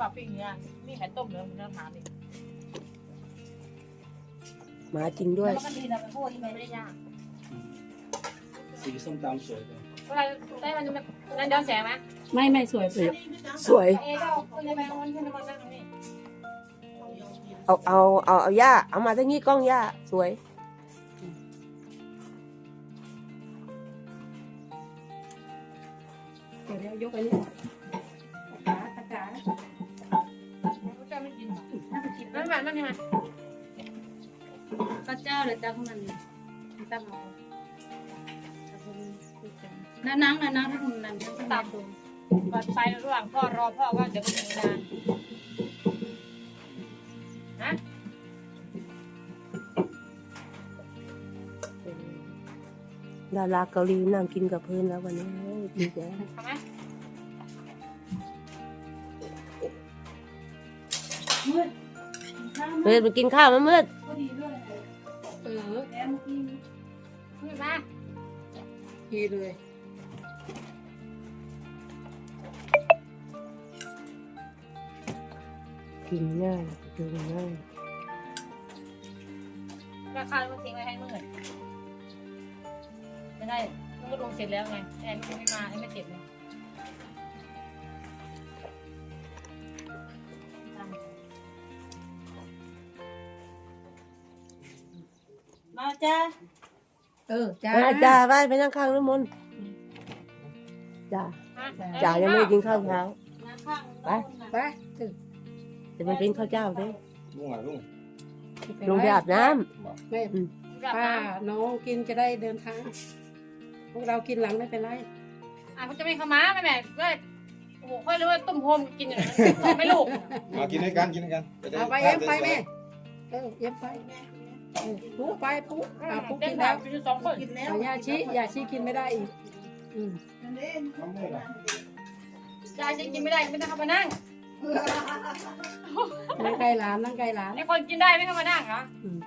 ปลาปิ้งเนี่ยมีไข่ต้มเหลือมันน้ำหาดิมาจริงด้วย แล้วก็ดีนะเป็นพวกที่มันไม่ได้ยากสีส้มตำสวยเลยเวลาได้มันมันนั่นย้อนแสงไหมไม่ไม่สวยสวยสวย เอ๊ะก็เอาคนยังไงมันขึ้นมานั่งตรงนี้เอาเอาเอาเอาย่าเอามาทั้งนี้กล้องย่าสวย เดี๋ยวเดี๋ยวยกไปนี่ นั่นแบบนั่นยังไงก็เจ้าเลยจ้าพวกนั้นตั้งเอาน้านังน้านังทุกคนนั่นตามตัวก่อนไประหว่างพ่อรอพ่อว่าเดี๋ยวมันจะมีงานฮะดาราเกาหลีนั่งกินกับเพื่อนแล้ววันนี้ดีใจทำไมมืด เพื่อนไปกินข้าวมามืดพอดีด้วยเออแอมกินขึ้นมาดีเลยกินง่ายดูง่ายราคามันทิ้งไว้ให้มืดไม่ได้มันก็ลงเสร็จแล้วไงแต่มันไม่มาไม่เสร็จเลย มาจ้าเออจ้าอะจ้าไปไปนั่งข้างน้ำมนต์จ้าจ้ายังไม่ได้กินข้าวเช้าไป ไปถึงแต่มันเป็นข้าวเจ้าเด้ลุงอะลุงลงไปอาบน้แม่ป้าน้องกินจะได้เดินทาง พวกเรากินหลังไม่เป็นไรอะเขาจะไม่เข้ามาแม่แม่ก็โอ้โหค่อยรู้ว่าต้มโฮมกินอย่างนั้นไม่ลูกมากินด้วยกันกินด้วยกันจะด้เอาไปเอ็มไปแม่เออเอ็มไปเออ ปุ๊ไปปุ๊อะปุ๊เด็กกินแบแล้วบอยู่สองคนอะยาชียาชีกินไม่ได้อีกอืมน้ำมูกอะยายจะกินไม่ได้ไม่ต้องเข้ามานั่งนั่งไกลหลานนั่งไกลหลานไอ้คนกินได้ไม่เข้ามานั่งเหรออืม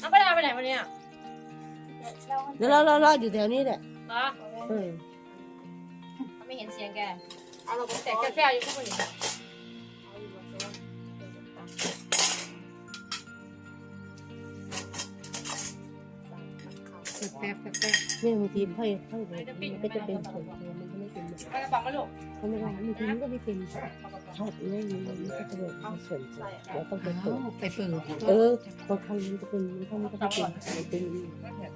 เอาไปได้ไปไหนวันนี้อะำเดี๋ยวเราเราอยู่แถวนี้แหละเนาะเออไม่เห็นเสียงแกเอาเราแต่แซ่บๆอยู่พวกนี้แป๊ บแป๊บแป๊บเนี่ยบางทีค่อยค่อยแบบมันก็จะเป็นผลมันก็ไม่เป็นแบบไปกระป๋องมาลูกเขาไม่ได้บางทีมันก็ไม่เป็นชอบง่ายมันก็จะแบบส่วนแล้วต้องไปเปิดเอาไปเปิดเออบางครั้งมันจะเป็นบางครั้งมันก็ไม่เป็นมันเป็น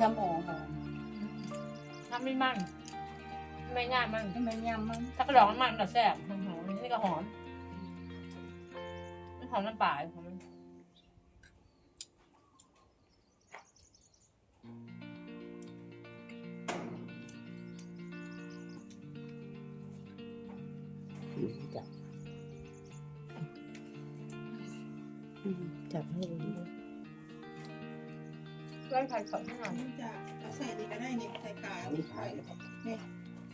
ยำหอมหอมทำไม่มั่นไม่ง่ายมั่นทำไมยำมันถ้ากระดองน้ำมันมันแซ่บหอมๆนี่ก็หอมมันหอมน้ำปลาหอมจับจับให้เลย ไล่ไข่สดให้หน่อยจะเอาใส่ดีก็ได้นี่ใส่กาอันนี้ขาย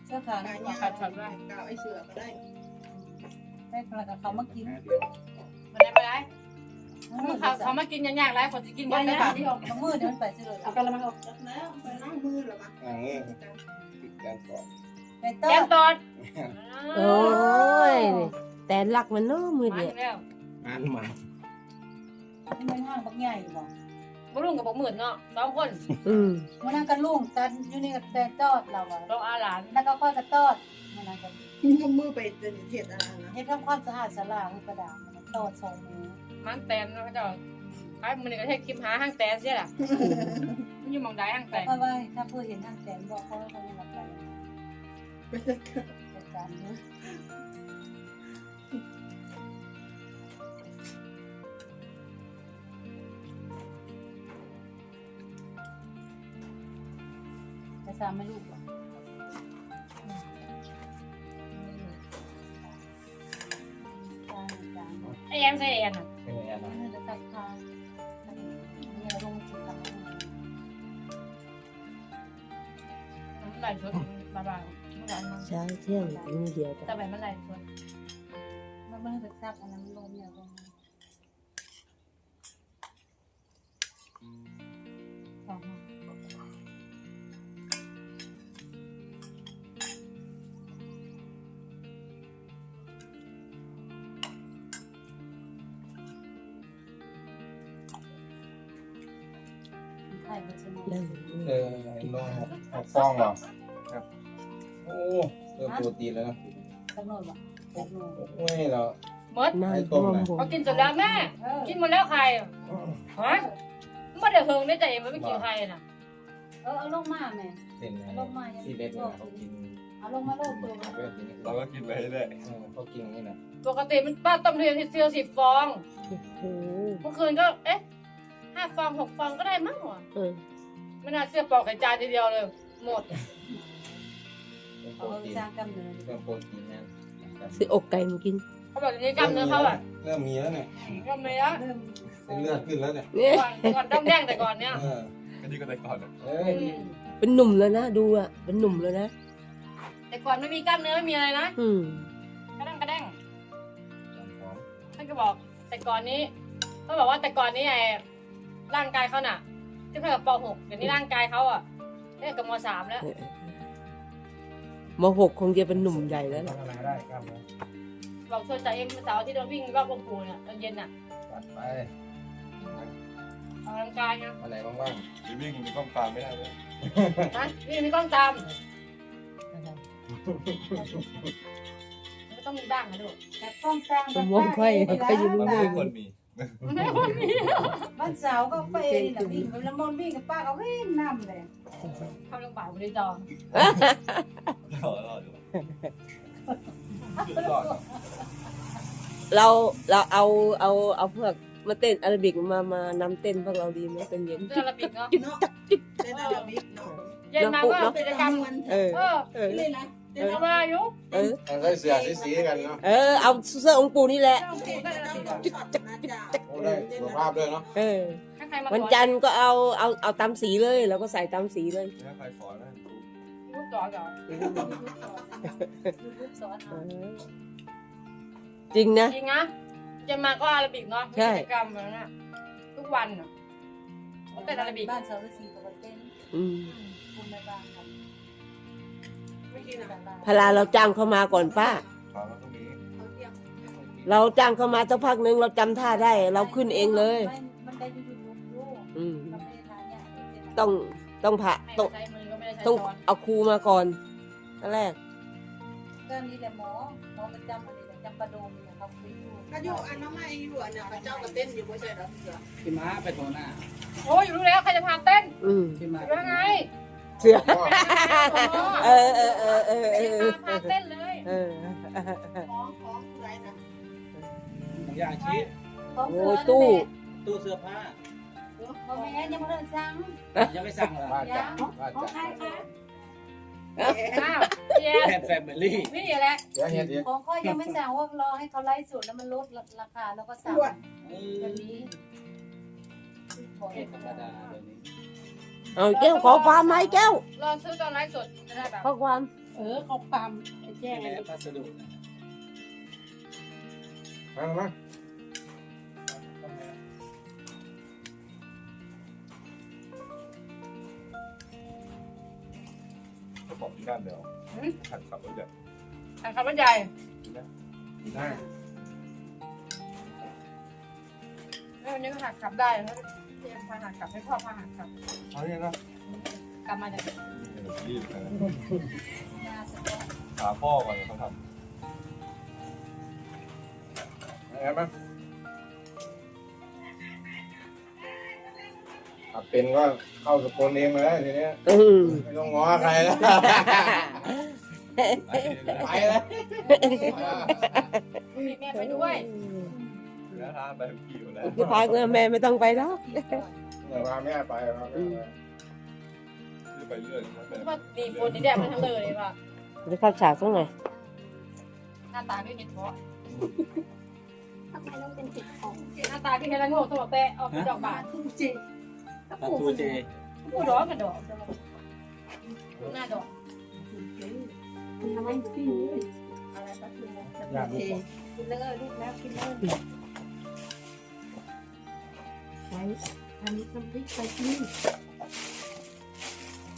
เจ้าค่ะกายาวกาวไอเสือก็ได้ได้กระดาษเขามากินแม่เดียวมาได้มาได้เขาเขามากินยากๆไรคนจะกินยัเยงอะไม่ไหมผ่านที่ออกมือเดี๋ยวมันไปซื้อเลยเอากระมังออกจับแล้วไปล้างมือหรอวะอ่าเออติดกันก่อนไปแกเต้งตอดโอ้ยแต่หลักมันเนาะมือมาเดียวแล้วอ่านมานี่มันห้างบักใหญ่บ่ บุรุงกับบุกหมื่นเนาะสองคนอืมมันนั่งกันลุงแต่อยู่นี่ก็แต่ตอดเราอะเราอาหลานแล้วก็ค่อยกระตอดมันนั่งกันก็มือไปเดินเทียดอะไรนะเฮ็ดทำความสะอาดสลาให้กระดาษมันตอดสองมือมันแตนเนาะเขาจะไอ้มันนี่ก็ให้คลิปหาห้างแตนเสียล่ะมันอยู่มองได้ห้างแตนเพราะว่าถ้าเพื่อเห็นทางแสนบอกเขาว่าเขาไม่รับไปไปจัดจัดการเนอะ สามไม่ลูกหรอจานจานไอ้แอนใส่แอนอะเป็นไงนะนี่จะตักทานนี่ลงสุดทำให้มันไหลสดบาบาๆมันไหลมันใช้เที่ยงมือเดียวแต่กันแบบมันไหลสดมันมันไม่ได้ซักอันนั้นมันลมอย่างลงสอง ไข่มันจะมีนั่นเออลงหกฟองเหรอครับ โอ้เริ่มตัวตีแล้วนะกำหนดว่ะหกโมงโอ้ยเราหมดน้ำท่วมหัวเขากินเสร็จแล้วแม่เออกินหมดแล้วใครฮะไม่ได้เฮิงได้ใจมันไม่กินใครน่ะ เออเอาลงมาแม่เป็นไงลงมายังซีเบ็ดเนี่ยเขากินเอาลงมาโลดตัวเวทนี้เราก็กินไปเรื่อยเออเขากินอย่างนี้นะปกติมันป้าต้มเทียนที่เซียวสิบฟองโอ้โหเมื่อคืนก็ เอ๊ะ ห้าฟองหกฟองก็ได้มั้งวะเออไม่น่าเชื่อปอกไก่จานทีเดียวเลย หมดเรื่องโปเอารไปตีนสร้างกำเนิดเรื่องโปรตีนนั่นซื้ออกไก่มากิน เขาบอกอย่างนี้กล้ามเนื้อเขาอะเริ่มมีแล้วเนี่ยกล้ามเนื้อเริ่มเส้นเลือดขึ้นแล้วเนี่ยเนี่ย ก่อนก่อนต้องแดงแต่ก่อนเนี้ยเออๆก็ดีก็แต่ก่อนนะเอ้ยอืมเป็นหนุ่มแล้วนะดูอะ เป็นหนุ่มแล้วนะ แต่ก่อนไม่มีกล้ามเนื้อไม่มีอะไรนะอืม กระด้งกระแด้งจำพร้อมท่านก็บอกแต่ก่อนนี้เขาบอกว่าแต่ก่อนนี้ไอ้ ร่างกายเขาน่ะเทียบเท่ากับป .6 เดี๋ยวนี้ร่างกายเขาอะเทียบกับม .3 แล้ว มหกคงจะเป็นหนุ่มใหญ่แล้วล่ะพัฒนาได้กล้ามเนื้อบอกชวนจ่าเอ็มเสาร์ที่เดินวิ่งรอบองค์ปู่เนี่ยตอนเย็นน่ะจัดไป ออกกำลังกายนะอะไรบ้างหรือวิ่งมีกล้องตามไม่ได้เลยฮะนี่มีกล้องตามมันก็ต้องมีบ้างนะลูกแต่กล้องกลางสมองค่อยค่อยจะรู้มันเรื่ไม่องควรมีมันไม่ควรมี วันเสาร์ก็ไปเองนะวิ่งแล้วมนวิ่งกับป้าก็วิ่งนำเลยทำลำบากบริจองรอรอดูรอดเราเราเอาเอาเอาพวกมาเต้นอาราบิกมามานำเต้นพวกเราดีไหมเป็นเย็นเรื่องระบิดเนาะเนาะเป็นอาราบิกเนาะเย็นมาก็กิจกรรมเออเออเออเลยนะ เดี๋ยวเอามาอยู่เออ มันก็เสือสีๆกันเนาะเออ เอาเสื้อองค์ปู่นี่แหละเจ้าเด็ปู่กก็ก็ระต้องบิดช็อตนะจ๊ะโอ้ได้สุขภาพด้วยเนาะเออ ถ้าใครมาวันจันทร์ก็เอาเอาเอาตามสีเลยเราก็ใส่ตามสีเลยถ้าใครสอนนะพูดต่อก่อนสอนเออจริงนะ จริงนะเย็นมาก็อาราบิกเนาะใช่ กิจกรรมแบบนั้นอะทุกวันอะต้องเต้นอาราบิกบ้านเสาร์สีปกติอืมคุณแม่ พลาเราจ้างเขามาก่อนป้าสอนแล้วก็มีเอาเที่ยงเราจ้างเขามาสักพักหนึ่งเราจำท่าได้ เราขึ้นเองเลยมันได้ยูทูบดูอืมมันไม่ได้ทานเนี่ยต้องต้องผ่าไม่ต้องใช้มือก็ไม่ได้ใช้ต้องช้อนเอาครูมาก่อนอันแรก ก็นี่แหละหมอหมอประจำอะไรประจำประดมเนี่ยเขาคุยอยู่ก็อยู่อันน้องไม้อยู่อันเนี่ยพระเจ้าก็เต้นอยู่ไม่ใช่เหรอเสือพี่ม้าไปโทรหน้าโอ้ยอยู่รู้แล้วใครจะพาเต้นอืม พี่ม้าอยู่แล้วไง เสือ เออเออเออเออใครเอจะอพาพาเต้นเลยเออของของอะไรนะองยาชีของโอ้เสืยอตู้ ตู้เสื้อผ้าเขาแม่ยังไม่เริ่มสั่งยังไม่สั่งเหรอว่าจัดว่าของจัดใครคะอ้าวเจ๊แพนแฟมิลี่นี่แหละเดี๋ยวเฮ็ดอีกของข้อยังไม่สั่งว่ารอให้เขาไล่สุดแล้วมันลดราคาแล้วก็สั่งแบบนี้บอกให้ธรรมดาเดี๋ยวนี้ เอาแก้วขอความไหมแก้วรอซื้อตอนไลฟ์สดจะได้แบบ ขอความเออเขาความแจ้งแม่พัสดุนะมามาก็บอกที่ด้านเดียวขัดขับรถใหญ่อะคำบรรยายได้ แล้ววันนี้ก็หักกลับได้แล้วเตรียมพาหักกลับให้พ่อพาหักกลับเอาเนี่ยนะกลับมาจากรีบนะยาสต๊อกหาพ่อก่อนเขาทเอาไงบ้างถ้าเป็นก็เข้าสกุลเองเลยทีเนี้ยอืมไม่ต้องง้อใครแล้วำไปแล้วมีแม่ไปด้วย แล้วทางไปกี่คนแล้วพี่พายก็แม่ไม่ต้องไปแล้วเดี๋ยวพาแม่ไปพาแม่ไปคือไปเรื่อยนะแต่ว่าดีฝนดีแดดมันทั้งเลยเลยว่ะไปเข้าฉากสักหน่อยหน้าตาไม่เห็นเพราะทำไมต้องเป็นติดของหน้าตาที่เห็นแล้วโง่สมบัติแต่ออกดอกบานทุกจิตประตูเจผู้ดอกกับดอกหน้าดอกทำไมปิ้งเลยอะไรก็คืออยากเทรู้กินเลยลูกแล้วกินเลย ไว้ทำน้ำพริกไปกิน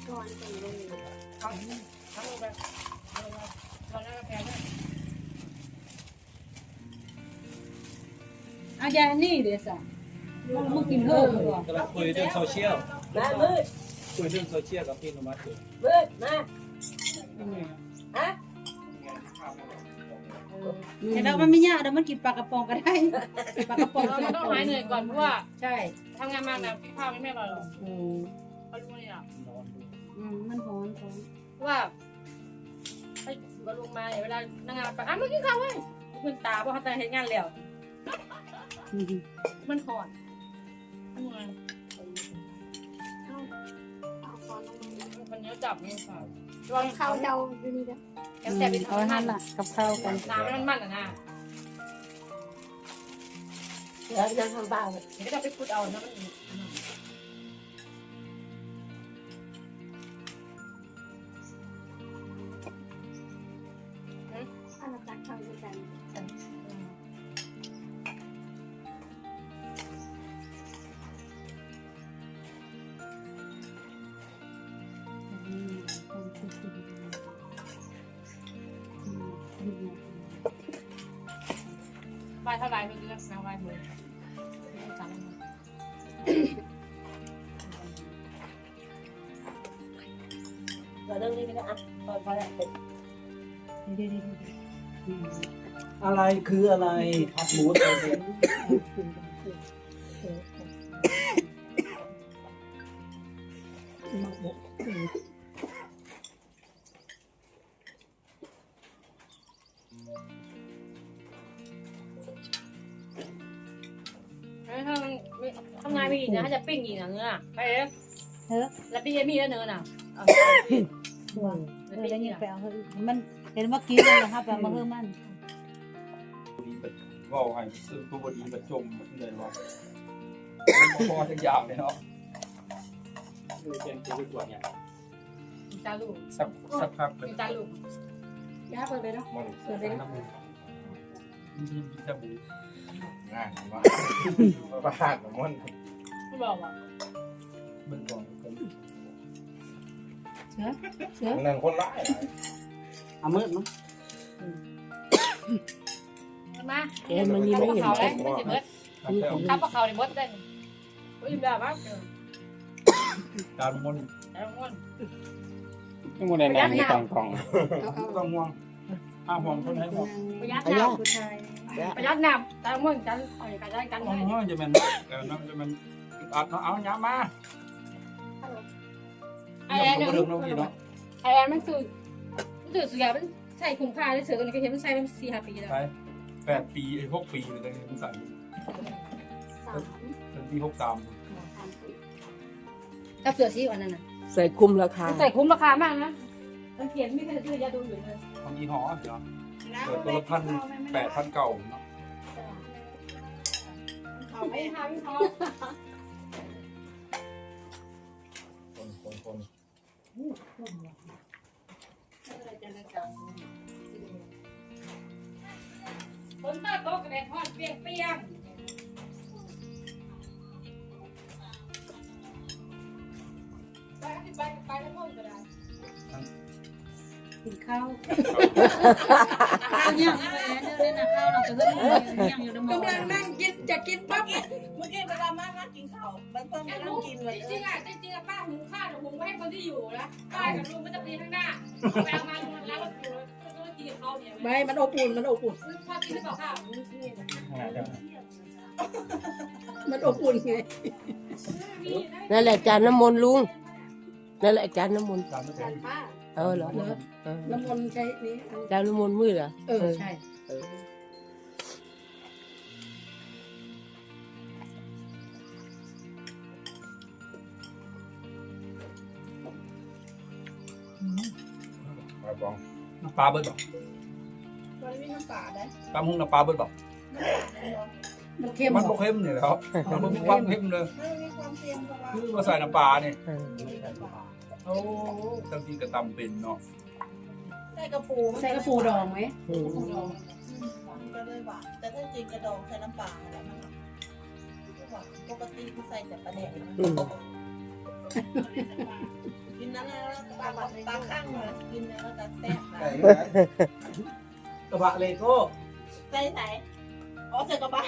ก่อนเป็นเลยทั้งทั้งแบบเราได้กาแฟด้วยอายานี่เดี๋ยวสั่งมึงกินเพิ่มก่อนกำลังคุยเรื่องโซเชียลมามืดคุยเรื่องโซเชียลกับพี่นุมัติอยู่มืดมาฮะ แต่เรามันไม่ยากเรามันกินปลากระป๋องก็ได้ ปลากระป๋องเราต้องหายเหนื่อยก่อนเพราะว่าใช่ทำงานมานะพี่ข้าวไม่แม่อร่อยหรอกอืมเขารู้นี่อะอืมมันหอนหอนว่าให้ก็ลงมาเวลานั่งงานไปอะมากินข้าวเว้ยคุณตาเพราะเขาแต่เห็นงานแล้วมันหอนทำไงมันเนี้ยจับมือค่ะ ลองข้าวเดาอยู่นี่นะแกแต่เป็นเอาหันล่ะกับข้าวกันน้ำมันมันอะนะเดี๋ยวนั่งข้างบ้านเดี๋ยวก็จะไปขุดเอานะมัน ใบเท่าไรมันเลือกน้ำใบมือสามเราเรื่องนี้ไปแล้วอะพอพอแล้วอะไรคืออะไรพัดหมูใส่ เด็ดถ้ามันทำงานไม่ดีนะถ้าจะปิ้งอีกนะเนื้อไปเอ๊ะเฮ้ยแล้วปิ้งยังมีแล้วเนื้อน่ะตัวเออแล้วยังไปเอาเฮ้ยมันเห็นเมื่อกี้เลยนะครับแบบมาเพิ่มมันดีแบบว่าให้ซื้อตัวบดีแบบจมเลยว่าพอทั้งอย่างเลยเนาะคือเป็นตัวดีกว่าเนี่ยจาลูกสักสักพักเลยจาลูก ย่าเปิดเลยเนาะมันเปิดเลยเนาะมีมีสบู่ง่ายมากประหารของมันไม่บอกว่าเบิ่งก่อนกันเสือเสือมันนั่นคนร้ายเอามืดมั้งมาเอ็นมันมีไม่เห็นเขาแต่แล้วไม่ใช่เบิร์ดครับแล้วข้าวปลาเขาในเบิร์ดได้โอ้ยแบบว่าการมนแต่ละค นนี่มันในน้ำนี่กองกองเอาเอาต้องห่วงห้าห่วงคนให้ห่วงประหยัดอายะน้ำผู้ชายประหยัดน้ำแต่ละคนกันเอาอย่างกันกันห่วได้งว่าจะมันเออจะมันอัดเนาะเอาหยามาไอ้เยี่ยแอนมเนี่ยก็เดิมเนาะพี่เนาะไอ้แอนมันคือมันคือเสือมันใส่คุ้มค่าได้เสือกันก็เห็นมันใส่มันสี่ห้าปีแล้วไปแปดปีไอ้หกปีเลยตอนนี้มันใส่สามเป็นปีหกสามสามสี่กับเสือสีวันนั้นน่ะ ใส่คุมราคามันใส่คุ้มราคามากนะ มันเขียนไม่เคยซื้อยาดูอยู่เลยของยี่ห้อเนาะเปิดตัวละพันแปดพันเก่าเนาะเอาไม่ทำเขาคนคนคนคนใต้โต๊ะกระเด็นทอดเปียงเปียง ไปไปไปแล้พ่นก็ได้กินข้าวข้าวเนี่ยอะเนี่ยเล่นนะข้าวเราจะเพิ่มยังอยู่ในมือกำลังนั่งกินจะกินปั๊บเมื่อกี้เวลามานั่งกินข้าวมันต้องนั่งกินเลยจริงๆอะจริงๆอะป้าหุงข้าวหุงไว้ให้คนที่อยู่นะป้ากับลุงก็จะปีข้างหน้าไปเอามาลุงแล้วเราอยู่ก็ต้องกินกับเขาเนี่ยไม่มันอบอุ่นมันอบอุ่นพอกินหรือเปล่าข้าวมันอบอุ่นไงนั่นแหละจานน้ำมนต์ลุง นั่นแหละจานน้ำมนต์ตามไม่เป็นป้าเออเหรอเออน้ำมันใช้นี้จานน้ำมนต์มืดเหรอเออใช่เออไปบองน้ำปลาเบิดบอกมันมีน้ำปลาได้ตามหุงน้ำปลาเบิดบอก มันเค็มมันบ่เค็มนี่แหล้วมันบ่มีความเค็มเลยมันมีความเค็มเพราะว่าคือมาใส่น้ำปลาเนี่ยเออโอ้ตั้งที่กระตำเป็นเนาะใส่กระปูใส่กระปูดองไหมอืมมก็เลยหวานแต่ถ้าจริงกระดองใส่น้ำปลาแล้วมันหวานปกติที่ใส่แต่ปลาแดกนะอืมกินนั้นแล้วตาตาข้างเลยกินแล้วตาแตกไก่นะกระบะเลโก้ใส่ไหน อ๋อใส่กระบะ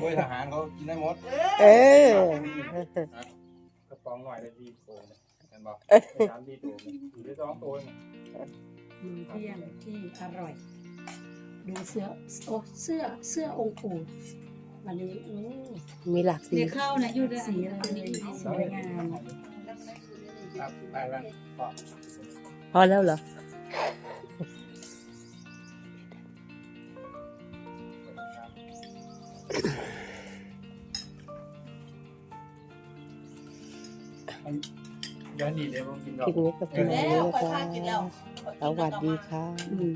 โอ้ยทหารเขากินได้หมดเออกระป๋องหน่อยได้ดีโตเนี่ยเห็นบอกสามดีโตเนี่ยอยู่ได้สองตัวเนี่ยมื้อเที่ยงที่อร่อย ดูเสื้อโอ้เสื้อเสื้อองค์ปู่วันนี้โอ้มีหลากสี เดี๋ยวเข้านะอยู่ด้วยสีอะไรสวยงาม ครับไปแล้ว พอแล้วเหรอ ย้อนดีเลยผมกินดอก คลิปนี้ก็เป็นอย่างแล้นี้วนะค่อยคะพากินแล้วสวัสดีค่ะอืม